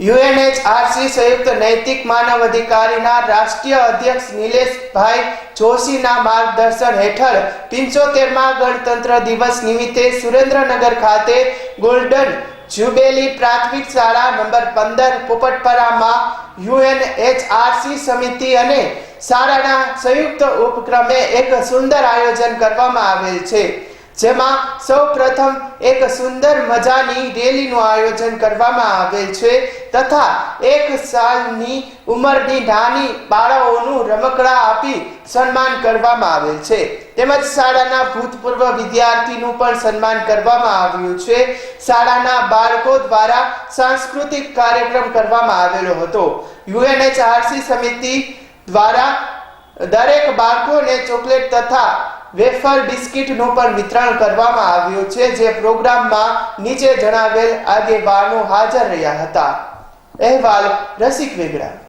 યુએનએચઆરસી સંયુક્ત નૈતિક માનવ અધિકારીના રાષ્ટ્રીય અધ્યક્ષ નિલેશભાઈ જોશીના માર્ગદર્શન હેઠળ પંચોતેરમાં ગણતંત્ર દિવસ નિમિત્તે સુરેન્દ્રનગર ખાતે ગોલ્ડન જ્યુબેલી પ્રાથમિક શાળા નંબર પંદર પોપટપરામાં યુએનએચઆરસી સમિતિ અને શાળાના સંયુક્ત ઉપક્રમે એક સુંદર આયોજન કરવામાં આવેલ છે. જેમાં સૌ પ્રથમ એક સુંદર મજાની રેલીનું આયોજન કરવામાં આવેલ છે તથા એક સાલની ઉંમરની નાની બાળાઓનું રમકડા આપી સન્માન કરવામાં આવેલ છે. તેમજ શાળાના ભૂતપૂર્વ વિદ્યાર્થીનું પણ સન્માન કરવામાં આવ્યું છે. શાળાના બાળકો દ્વારા સાંસ્કૃતિક કાર્યક્રમ કરવામાં આવેલો હતો. યુએનએચઆરસી સમિતિ દ્વારા દરેક બાળકોને ચોકલેટ તથા વેફર બિસ્કિટનું પણ વિતરણ કરવામાં આવ્યું છે, જે પ્રોગ્રામમાં નીચે જણાવેલ આગેવાનો હાજર રહ્યા હતા. અહેવાલ રસિક વેગડા.